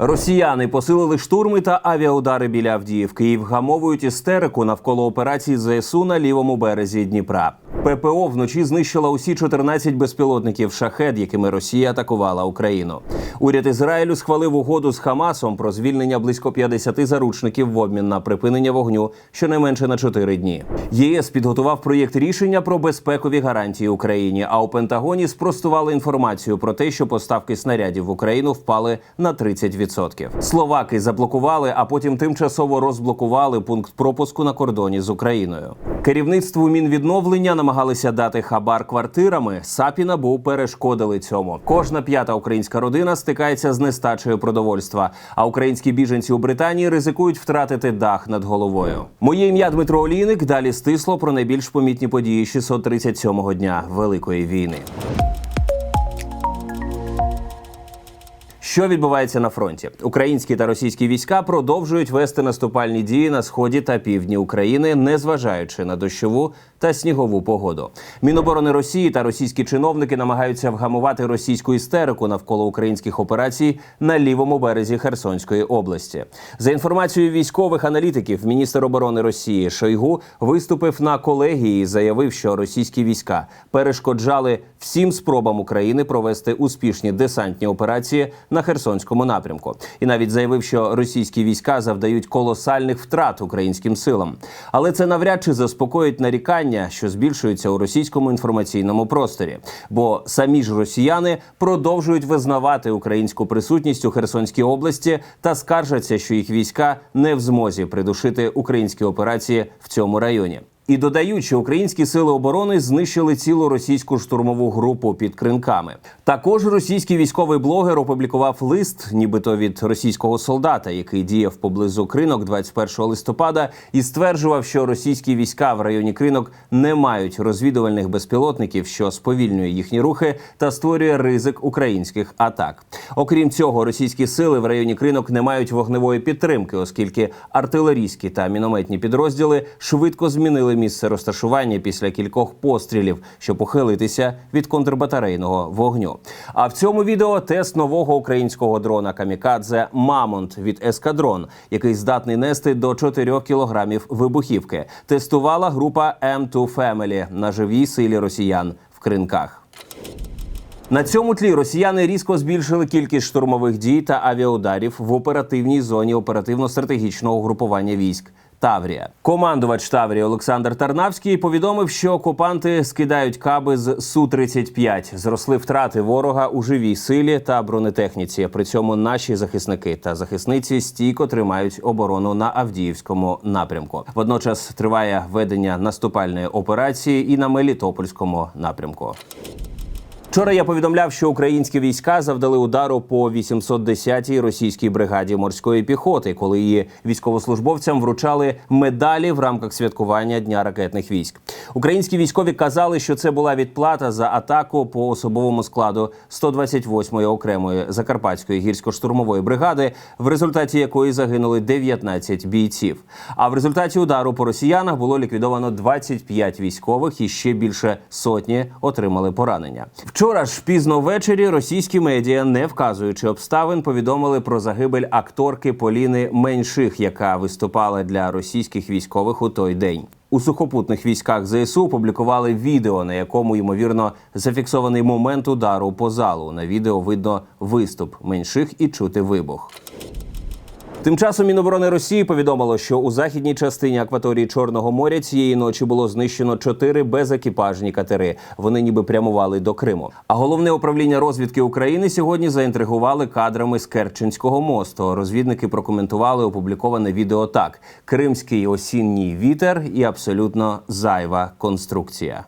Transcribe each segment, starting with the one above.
Росіяни посилили штурми та авіаудари біля Авдіївки і вгамовують істерику навколо операції ЗСУ на лівому березі Дніпра. ППО вночі знищила усі 14 безпілотників шахед, якими Росія атакувала Україну. Уряд Ізраїлю схвалив угоду з Хамасом про звільнення близько 50 заручників в обмін на припинення вогню щонайменше на 4 дні. ЄС підготував проєкт рішення про безпекові гарантії Україні. А у Пентагоні спростували інформацію про те, що поставки снарядів в Україну впали на 30%. Словаки заблокували, а потім тимчасово розблокували пункт пропуску на кордоні з Україною. Керівництву мінвідновлення намагалися дати хабар квартирами. САП і НАБУ перешкодили цьому. Кожна п'ята українська родина стикається з нестачею продовольства. А українські біженці у Британії ризикують втратити дах над головою. Моє ім'я Дмитро Олійник. Далі стисло про найбільш помітні події 637-го дня Великої війни. Що відбувається на фронті? Українські та російські війська продовжують вести наступальні дії на сході та півдні України, незважаючи на дощову та снігову погоду. Міноборони Росії та російські чиновники намагаються вгамувати російську істерику навколо українських операцій на лівому березі Херсонської області. За інформацією військових аналітиків, міністр оборони Росії Шойгу виступив на колегії і заявив, що російські війська перешкоджали всім спробам України провести успішні десантні операції на Херсонському напрямку, і навіть заявив, що російські війська завдають колосальних втрат українським силам. Але це навряд чи заспокоїть нарікання, що збільшуються у російському інформаційному просторі, бо самі ж росіяни продовжують визнавати українську присутність у Херсонській області та скаржаться, що їх війська не в змозі придушити українські операції в цьому районі. І додають, що українські сили оборони знищили цілу російську штурмову групу під кринками. Також російський військовий блогер опублікував лист, нібито від російського солдата, який діяв поблизу кринок 21 листопада, і стверджував, що російські війська в районі кринок не мають розвідувальних безпілотників, що сповільнює їхні рухи та створює ризик українських атак. Окрім цього, російські сили в районі кринок не мають вогневої підтримки, оскільки артилерійські та мінометні підрозділи швидко змінили місце розташування після кількох пострілів, щоб ухилитися від контрбатарейного вогню. А в цьому відео тест нового українського дрона Камікадзе Мамонт від Ескадрон, який здатний нести до 4 кілограмів вибухівки. Тестувала група M2 Family на живій силі росіян в кринках. На цьому тлі росіяни різко збільшили кількість штурмових дій та авіаударів в оперативній зоні оперативно-стратегічного групування військ. Таврія командувач Таврії Олександр Тарнавський повідомив, що окупанти скидають каби з су 35 Зросли втрати ворога у живій силі та бронетехніці. При цьому наші захисники та захисниці стійко тримають оборону на Авдіївському напрямку. Водночас триває ведення наступальної операції і на Мелітопольському напрямку. Вчора я повідомляв, що українські війська завдали удару по 810-й російській бригаді морської піхоти, коли її військовослужбовцям вручали медалі в рамках святкування Дня ракетних військ. Українські військові казали, що це була відплата за атаку по особовому складу 128-ї окремої закарпатської гірсько-штурмової бригади, в результаті якої загинули 19 бійців. А в результаті удару по росіянах було ліквідовано 25 військових і ще більше сотні отримали поранення. Вчора ж пізно ввечері російські медіа, не вказуючи обставин, повідомили про загибель акторки Поліни Меньших, яка виступала для російських військових у той день. У сухопутних військах ЗСУ опублікували відео, на якому ймовірно зафіксований момент удару по залу. На відео видно виступ менших і чути вибух. Тим часом Міноборони Росії повідомило, що у західній частині акваторії Чорного моря цієї ночі було знищено чотири безекіпажні катери. Вони ніби прямували до Криму. А головне управління розвідки України сьогодні заінтригували кадрами з Керченського мосту. Розвідники прокоментували опубліковане відео так: Кримський осінній вітер і абсолютно зайва конструкція.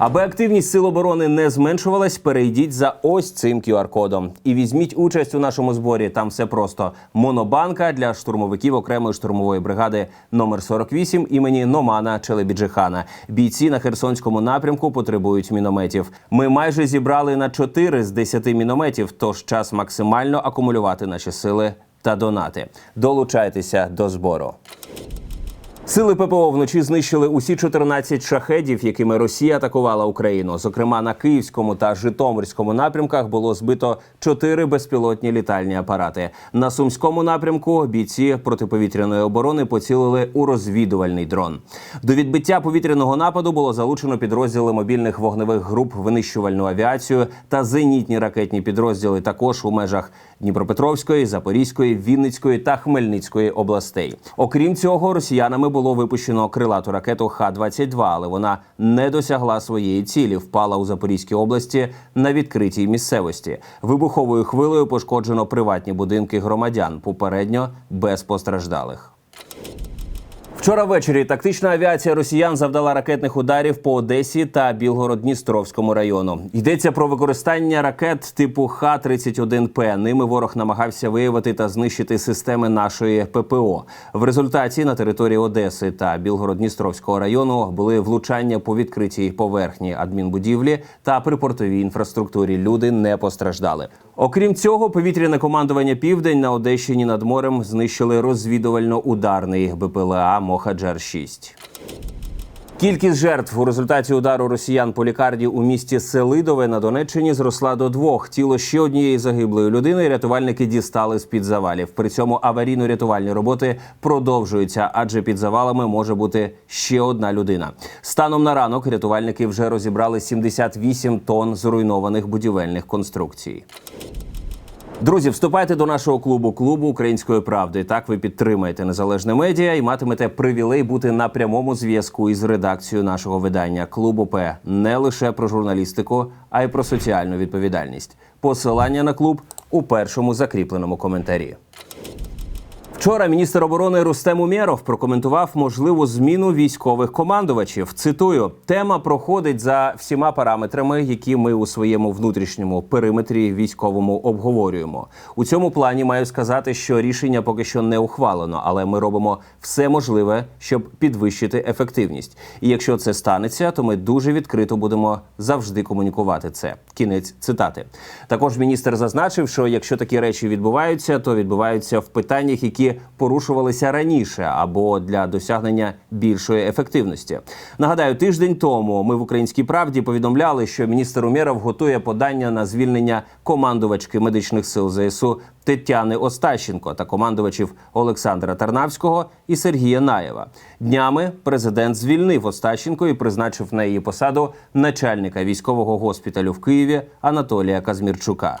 Аби активність сил оборони не зменшувалась, перейдіть за ось цим QR-кодом і візьміть участь у нашому зборі. Там все просто монобанка для штурмовиків окремої штурмової бригади номер 48 імені Номана Челебіджихана. Бійці на Херсонському напрямку потребують мінометів. Ми майже зібрали на 4 з 10 мінометів, тож час максимально акумулювати наші сили та донати. Долучайтеся до збору. Сили ППО вночі знищили усі 14 шахедів, якими Росія атакувала Україну. Зокрема, на Київському та Житомирському напрямках було збито чотири безпілотні літальні апарати. На сумському напрямку бійці протиповітряної оборони поцілили у розвідувальний дрон. До відбиття повітряного нападу було залучено підрозділи мобільних вогневих груп, винищувальну авіацію та зенітні ракетні підрозділи. Також у межах Дніпропетровської, Запорізької, Вінницької та Хмельницької областей. Окрім цього, росіянами було випущено крилату ракету Х-22, але вона не досягла своєї цілі. Впала у Запорізькій області на відкритій місцевості. Вибуховою хвилею пошкоджено приватні будинки громадян. Попередньо без постраждалих. Вчора ввечері тактична авіація росіян завдала ракетних ударів по Одесі та Білгород-Дністровському району. Йдеться про використання ракет типу Х-31П. Ними ворог намагався виявити та знищити системи нашої ППО. В результаті на території Одеси та Білгород-Дністровського району були влучання по відкритій поверхні адмінбудівлі та припортовій інфраструктурі. Люди не постраждали. Окрім цього, повітряне командування Південь на Одещині над морем знищили розвідувально-ударний БПЛА Мохаджар 6 Кількість жертв у результаті удару росіян по лікарні у місті Селидове на Донеччині зросла до двох. Тіло ще однієї загиблої людини рятувальники дістали з під завалів. При цьому аварійно-рятувальні роботи продовжуються, адже під завалами може бути ще одна людина. Станом на ранок рятувальники вже розібрали 78 тонн зруйнованих будівельних конструкцій. Друзі, вступайте до нашого клубу клубу української правди. Так ви підтримаєте незалежне медіа і матимете привілей бути на прямому зв'язку із редакцією нашого видання Клуб ОП не лише про журналістику, а й про соціальну відповідальність. Посилання на клуб у першому закріпленому коментарі. Вчора міністр оборони Рустем Умєров прокоментував можливу зміну військових командувачів. Цитую: тема проходить за всіма параметрами, які ми у своєму внутрішньому периметрі військовому обговорюємо. У цьому плані маю сказати, що рішення поки що не ухвалено, але ми робимо все можливе, щоб підвищити ефективність. І якщо це станеться, то ми дуже відкрито будемо завжди комунікувати це. Кінець цитати. Також міністр зазначив, що якщо такі речі відбуваються, то відбуваються в питаннях, які порушувалися раніше або для досягнення більшої ефективності. Нагадаю, тиждень тому ми в Українській правді повідомляли, що міністр Умєров готує подання на звільнення командувачки медичних сил ЗСУ Тетяни Остащенко та командувачів Олександра Тарнавського і Сергія Наєва. Днями президент звільнив Остащенко і призначив на її посаду начальника військового госпіталю в Києві Анатолія Казмірчука.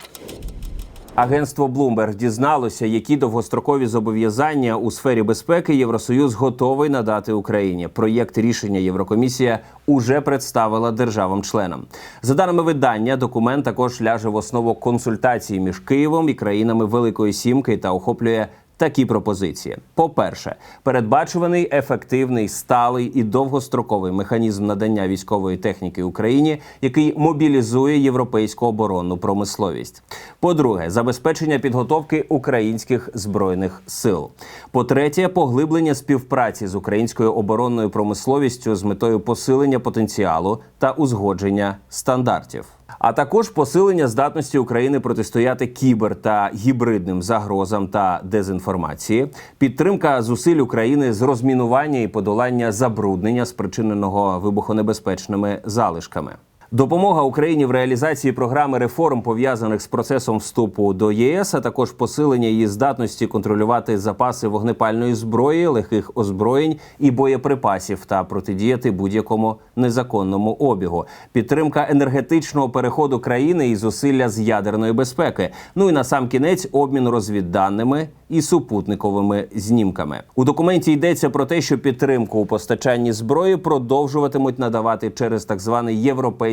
Агентство Bloomberg дізналося, які довгострокові зобов'язання у сфері безпеки Євросоюз готовий надати Україні. Проєкт рішення Єврокомісія уже представила державам-членам. За даними видання, документ також ляже в основу консультації між Києвом і країнами Великої Сімки та охоплює такі пропозиції: по-перше, передбачуваний ефективний, сталий і довгостроковий механізм надання військової техніки Україні, який мобілізує європейську оборонну промисловість. По-друге, забезпечення підготовки українських збройних сил. По-третє, поглиблення співпраці з українською оборонною промисловістю з метою посилення потенціалу та узгодження стандартів. А також посилення здатності України протистояти кібер та гібридним загрозам та дезінформації, підтримка зусиль України з розмінування і подолання забруднення, спричиненого вибухонебезпечними залишками. Допомога Україні в реалізації програми реформ пов'язаних з процесом вступу до ЄС, а також посилення її здатності контролювати запаси вогнепальної зброї, легких озброєнь і боєприпасів та протидіяти будь-якому незаконному обігу, підтримка енергетичного переходу країни і зусилля з ядерної безпеки. Ну і на сам кінець обмін розвідданими і супутниковими знімками. У документі йдеться про те, що підтримку у постачанні зброї продовжуватимуть надавати через так званий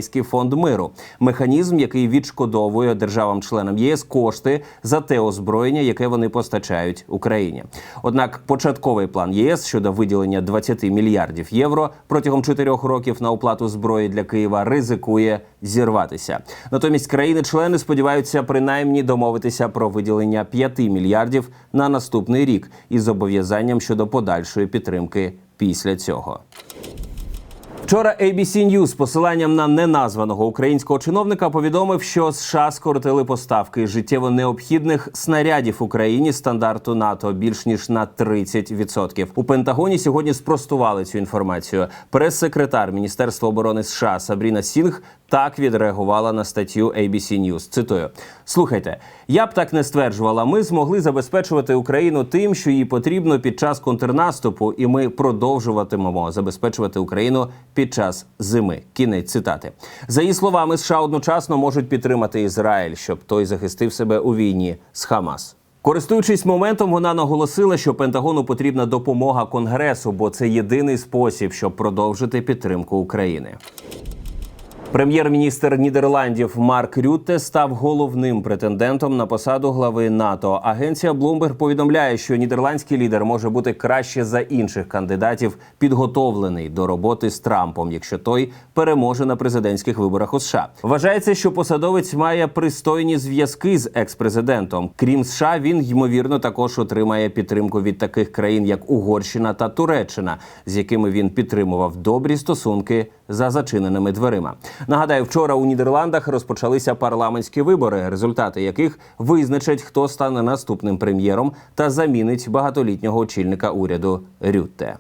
європейський фонд миру, механізм, який відшкодовує державам-членам ЄС кошти за те озброєння, яке вони постачають Україні. Однак, початковий план ЄС щодо виділення 20 мільярдів євро протягом чотирьох років на оплату зброї для Києва ризикує зірватися. Натомість країни-члени сподіваються принаймні домовитися про виділення 5 мільярдів на наступний рік із зобов'язанням щодо подальшої підтримки після цього. Вчора ABC News з посиланням на неназваного українського чиновника повідомив, що США скоротили поставки життєво необхідних снарядів Україні стандарту НАТО більш ніж на 30%. У Пентагоні сьогодні спростували цю інформацію. Прес-секретар Міністерства оборони США Сабріна Сінг так відреагувала на статтю ABC News. Цитую: слухайте, я б так не стверджувала. Ми змогли забезпечувати Україну тим, що їй потрібно під час контрнаступу, і ми продовжуватимемо забезпечувати Україну під час зими. Кінець цитати за її словами, США одночасно можуть підтримати Ізраїль, щоб той захистив себе у війні з Хамас. Користуючись моментом, вона наголосила, що Пентагону потрібна допомога Конгресу, бо це єдиний спосіб, щоб продовжити підтримку України. Прем'єр-міністр Нідерландів Марк Рютте став головним претендентом на посаду глави НАТО. Агенція Bloomberg повідомляє, що нідерландський лідер може бути краще за інших кандидатів, підготовлений до роботи з Трампом, якщо той переможе на президентських виборах у США. Вважається, що посадовець має пристойні зв'язки з екс-президентом. Крім США, він ймовірно також отримає підтримку від таких країн, як Угорщина та Туреччина, з якими він підтримував добрі стосунки за зачиненими дверима. Нагадаю, вчора у Нідерландах розпочалися парламентські вибори, результати яких визначать, хто стане наступним прем'єром та замінить багатолітнього очільника уряду Рютте.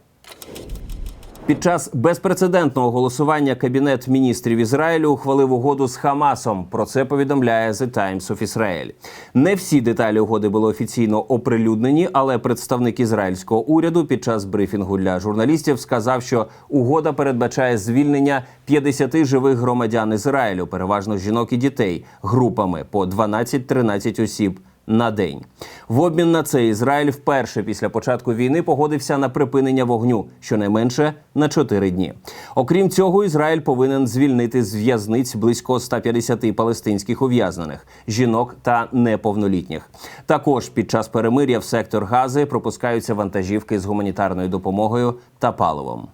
Під час безпрецедентного голосування кабінет міністрів Ізраїлю ухвалив угоду з Хамасом. Про це повідомляє The Times of Israel. Не всі деталі угоди були офіційно оприлюднені, але представник ізраїльського уряду під час брифінгу для журналістів сказав, що угода передбачає звільнення 50 живих громадян Ізраїлю, переважно жінок і дітей, групами по 12-13 осіб на день. В обмін на це Ізраїль вперше після початку війни погодився на припинення вогню щонайменше на 4 дні. Окрім цього, Ізраїль повинен звільнити з в'язниць близько 150 палестинських ув'язнених жінок та неповнолітніх. Також під час перемир'я в сектор Гази пропускаються вантажівки з гуманітарною допомогою та паливом.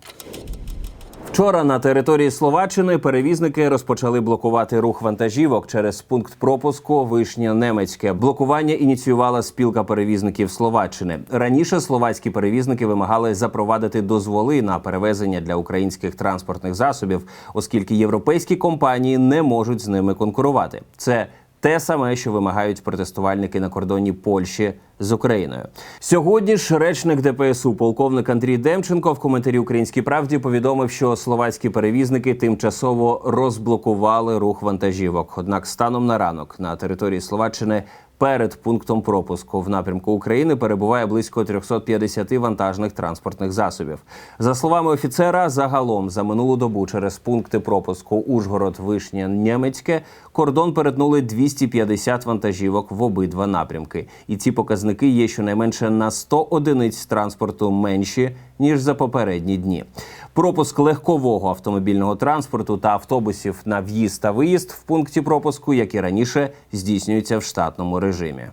Вчора на території Словаччини перевізники розпочали блокувати рух вантажівок через пункт пропуску Вишня Немецьке. Блокування ініціювала спілка перевізників Словаччини. Раніше словацькі перевізники вимагали запровадити дозволи на перевезення для українських транспортних засобів, оскільки європейські компанії не можуть з ними конкурувати. Це те саме, що вимагають протестувальники на кордоні Польщі з Україною. Сьогодні ж речник ДПСУ, полковник Андрій Демченко, в коментарі Українській правді повідомив, що словацькі перевізники тимчасово розблокували рух вантажівок. Однак, станом на ранок на території Словаччини. Перед пунктом пропуску в напрямку України перебуває близько 350 вантажних транспортних засобів. За словами офіцера, загалом за минулу добу через пункти пропуску Ужгород, Вишня, Нємецьке кордон перетнули 250 вантажівок в обидва напрямки. І ці показники є щонайменше на 100 одиниць транспорту менші ніж за попередні дні. Пропуск легкового автомобільного транспорту та автобусів на в'їзд та виїзд в пункті пропуску, як і раніше, здійснюється в штатному режимі.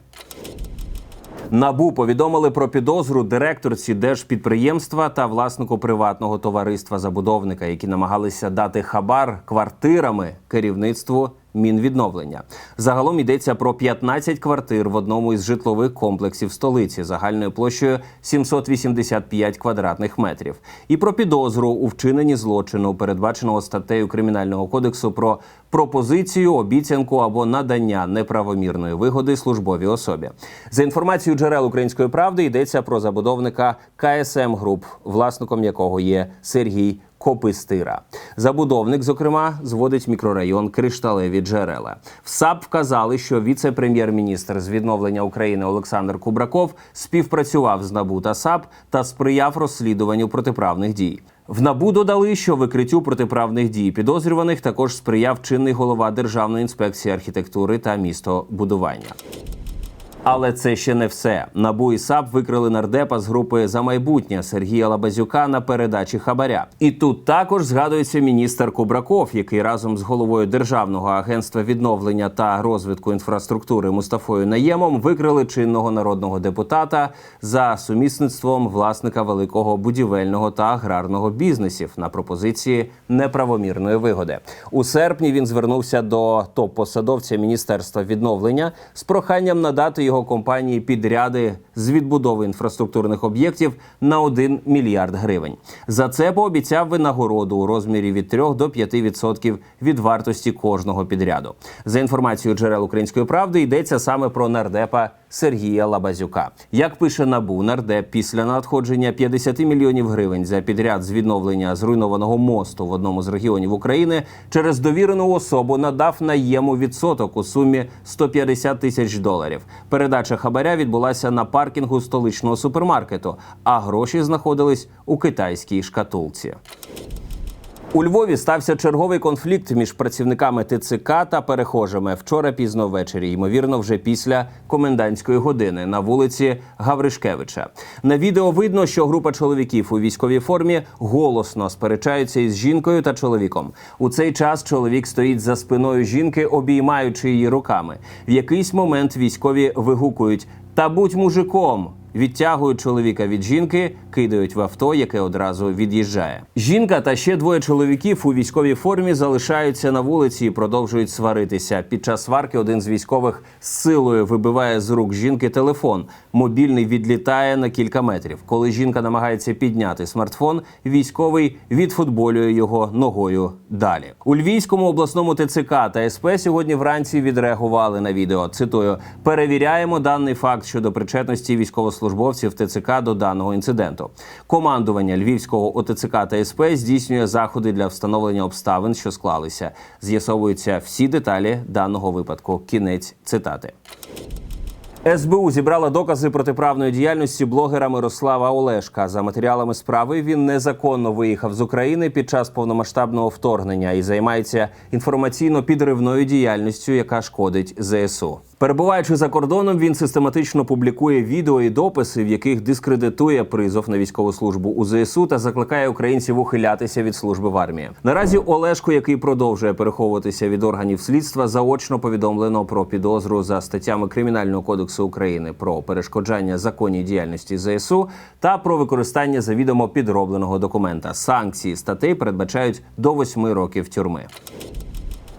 Набу повідомили про підозру директорці держпідприємства та власнику приватного товариства забудовника, які намагалися дати хабар квартирами керівництву Мінвідновлення. Загалом йдеться про 15 квартир в одному із житлових комплексів столиці загальною площею 785 квадратних метрів. І про підозру у вчиненні злочину, передбаченого статтею кримінального кодексу про пропозицію, обіцянку або надання неправомірної вигоди службовій особі. За інформацією джерел української правди йдеться про забудовника КСМ Груп, власником якого є Сергій. Копистира. Забудовник, зокрема, зводить мікрорайон Кришталеві джерела. В САП вказали, що віце-прем'єр-міністр з відновлення України Олександр Кубраков співпрацював з НАБУ та САП та сприяв розслідуванню протиправних дій. В НАБУ додали, що викриттю протиправних дій підозрюваних також сприяв чинний голова Державної інспекції архітектури та містобудування. Але це ще не все. Набу і САП викрили нардепа з групи за майбутнє Сергія Лабазюка на передачі хабаря. І тут також згадується міністр Кубраков, який разом з головою Державного агентства відновлення та розвитку інфраструктури Мустафою Наємом викрили чинного народного депутата за сумісництвом власника великого будівельного та аграрного бізнесів на пропозиції неправомірної вигоди. У серпні він звернувся до топ-посадовця міністерства відновлення з проханням надати його компанії підряди з відбудови інфраструктурних об'єктів на 1 мільярд гривень. За це пообіцяв винагороду у розмірі від 3 до 5% від вартості кожного підряду. За інформацією джерел української правди йдеться саме про нардепа Сергія Лабазюка. Як пише набу, нардеп після надходження 50 мільйонів гривень за підряд з відновлення зруйнованого мосту в одному з регіонів України через довірену особу надав наєму відсоток у сумі 150 тисяч доларів. Передача хабаря відбулася на паркінгу столичного супермаркету, а гроші знаходились у китайській шкатулці. У Львові стався черговий конфлікт між працівниками ТЦК та перехожими вчора пізно ввечері, ймовірно, вже після комендантської години на вулиці Гавришкевича. На відео видно, що група чоловіків у військовій формі голосно сперечаються із жінкою та чоловіком. У цей час чоловік стоїть за спиною жінки, обіймаючи її руками. В якийсь момент військові вигукують: Та будь мужиком. Відтягують чоловіка від жінки, кидають в авто, яке одразу від'їжджає. Жінка та ще двоє чоловіків у військовій формі залишаються на вулиці і продовжують сваритися. Під час сварки один з військових з силою вибиває з рук жінки телефон. Мобільний відлітає на кілька метрів. Коли жінка намагається підняти смартфон, військовий відфутболює його ногою далі. У Львівському обласному ТЦК та СП сьогодні вранці відреагували на відео. Цитую: перевіряємо даний факт щодо причетності військовослужбовців ТЦК до даного інциденту. Командування Львівського ОТЦК та СП здійснює заходи для встановлення обставин, що склалися. З'ясовуються всі деталі даного випадку. Кінець цитати. СБУ зібрала докази протиправної діяльності блогера Мирослава Олешка. За матеріалами справи він незаконно виїхав з України під час повномасштабного вторгнення і займається інформаційно-підривною діяльністю, яка шкодить ЗСУ. Перебуваючи за кордоном, він систематично публікує відео і дописи, в яких дискредитує призов на військову службу у ЗСУ та закликає українців ухилятися від служби в армії. Наразі Олешко, який продовжує переховуватися від органів слідства, заочно повідомлено про підозру за статтями Кримінального кодексу України про перешкоджання законній діяльності ЗСУ та про використання завідомо підробленого документа. Санкції статей передбачають до восьми років тюрми.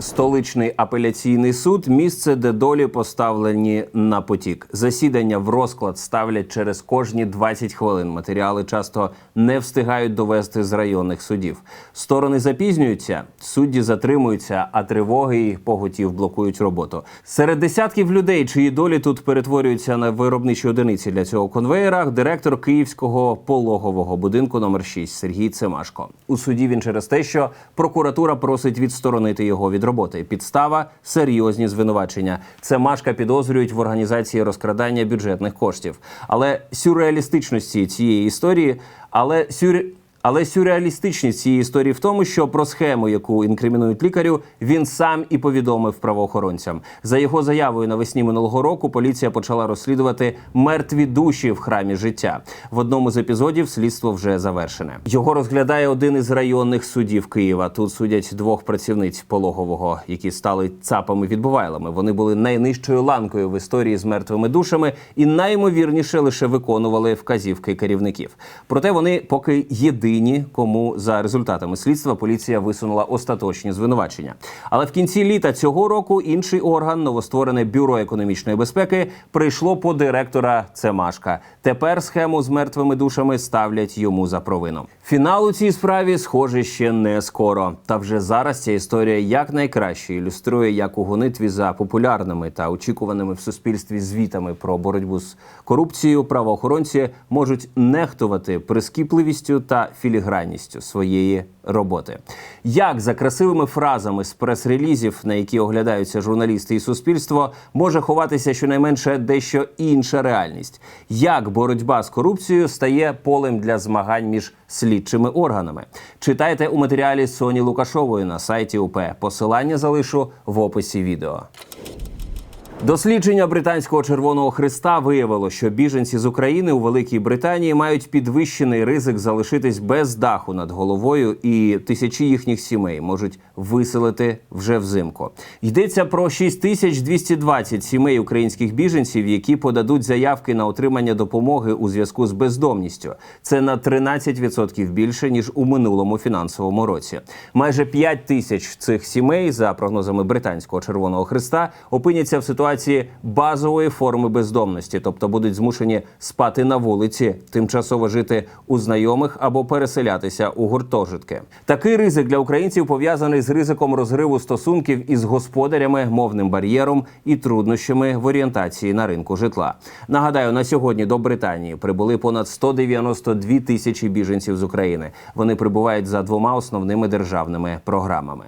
Столичний апеляційний суд місце, де долі поставлені на потік. Засідання в розклад ставлять через кожні 20 хвилин. Матеріали часто не встигають довести з районних судів. Сторони запізнюються, судді затримуються, а тривоги і поготів блокують роботу. Серед десятків людей, чиї долі тут перетворюються на виробничі одиниці для цього конвеєра, директор київського пологового будинку номер 6 Сергій Цемашко. У суді він через те, що прокуратура просить відсторонити його від роботи. Підстава серйозні звинувачення. Це Машка підозрюють в організації розкрадання бюджетних коштів. Але сюрреалістичності цієї історії, але сюр... Але сюрреалістичність цієї історії в тому, що про схему, яку інкримінують лікарю, він сам і повідомив правоохоронцям. За його заявою навесні минулого року поліція почала розслідувати мертві душі в храмі життя. В одному з епізодів слідство вже завершене. Його розглядає один із районних судів Києва. Тут судять двох працівниць пологового, які стали цапами відбувайлами. Вони були найнижчою ланкою в історії з мертвими душами і наймовірніше лише виконували вказівки керівників. Проте вони поки єдині єдині, кому за результатами слідства поліція висунула остаточні звинувачення. Але в кінці літа цього року інший орган, новостворене бюро економічної безпеки, прийшло по директора Цемашка. Тепер схему з мертвими душами ставлять йому за провину. Фінал у цій справі схоже ще не скоро. Та вже зараз ця історія якнайкраще ілюструє, як у гонитві за популярними та очікуваними в суспільстві звітами про боротьбу з корупцією правоохоронці можуть нехтувати прискіпливістю та філігранністю своєї роботи. Як за красивими фразами з прес-релізів, на які оглядаються журналісти і суспільство, може ховатися щонайменше дещо інша реальність? Як боротьба з корупцією стає полем для змагань між слідчими органами? Читайте у матеріалі Соні Лукашової на сайті УП. Посилання залишу в описі відео. Дослідження британського Червоного Христа виявило, що біженці з України у Великій Британії мають підвищений ризик залишитись без даху над головою, і тисячі їхніх сімей можуть виселити вже взимку. Йдеться про 6220 сімей українських біженців, які подадуть заявки на отримання допомоги у зв'язку з бездомністю. Це на 13% більше ніж у минулому фінансовому році. Майже 5 тисяч цих сімей, за прогнозами британського Червоного Христа, опиняться в ситуації ситуації базової форми бездомності, тобто будуть змушені спати на вулиці, тимчасово жити у знайомих або переселятися у гуртожитки. Такий ризик для українців пов'язаний з ризиком розриву стосунків із господарями, мовним бар'єром і труднощами в орієнтації на ринку житла. Нагадаю, на сьогодні до Британії прибули понад 192 тисячі біженців з України. Вони прибувають за двома основними державними програмами.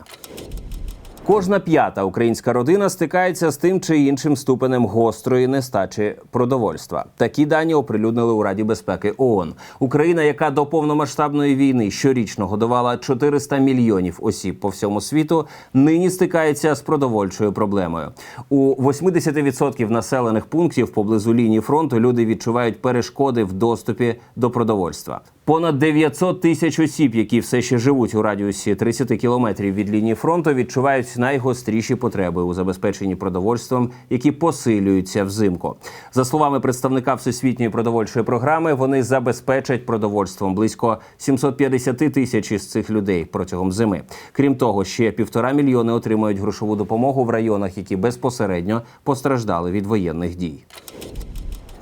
Кожна п'ята українська родина стикається з тим чи іншим ступенем гострої нестачі продовольства. Такі дані оприлюднили у Раді безпеки ООН. Україна, яка до повномасштабної війни щорічно годувала 400 мільйонів осіб по всьому світу, нині стикається з продовольчою проблемою. У 80% населених пунктів поблизу лінії фронту люди відчувають перешкоди в доступі до продовольства. Понад 900 тисяч осіб, які все ще живуть у радіусі 30 кілометрів від лінії фронту, відчувають найгостріші потреби у забезпеченні продовольством, які посилюються взимку. За словами представника Всесвітньої продовольчої програми, вони забезпечать продовольством близько 750 тисяч із цих людей протягом зими. Крім того, ще півтора мільйони отримують грошову допомогу в районах, які безпосередньо постраждали від воєнних дій.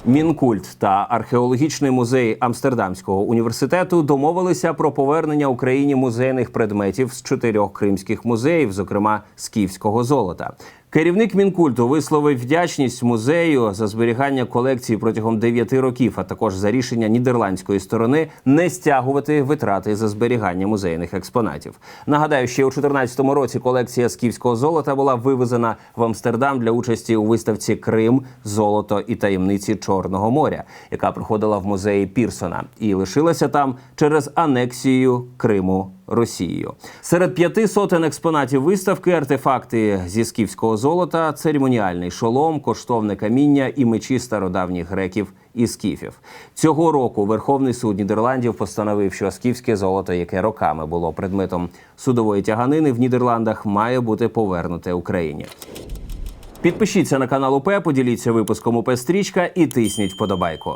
Мінкульт та археологічний музей Амстердамського університету домовилися про повернення Україні музейних предметів з чотирьох кримських музеїв, зокрема скіфського золота. Керівник мінкульту висловив вдячність музею за зберігання колекції протягом 9 років, а також за рішення нідерландської сторони не стягувати витрати за зберігання музейних експонатів. Нагадаю, ще у 2014 році колекція скіфського золота була вивезена в Амстердам для участі у виставці Крим, золото і таємниці Чорного моря, яка проходила в музеї Пірсона, і лишилася там через анексію Криму. Росією серед п'яти сотень експонатів виставки артефакти зі скіфського золота, церемоніальний шолом, коштовне каміння і мечі стародавніх греків і скіфів. Цього року Верховний суд Нідерландів постановив, що скіфське золото, яке роками було предметом судової тяганини в Нідерландах, має бути повернуте Україні. Підпишіться на канал УП, поділіться випуском УП Стрічка і тисніть вподобайку.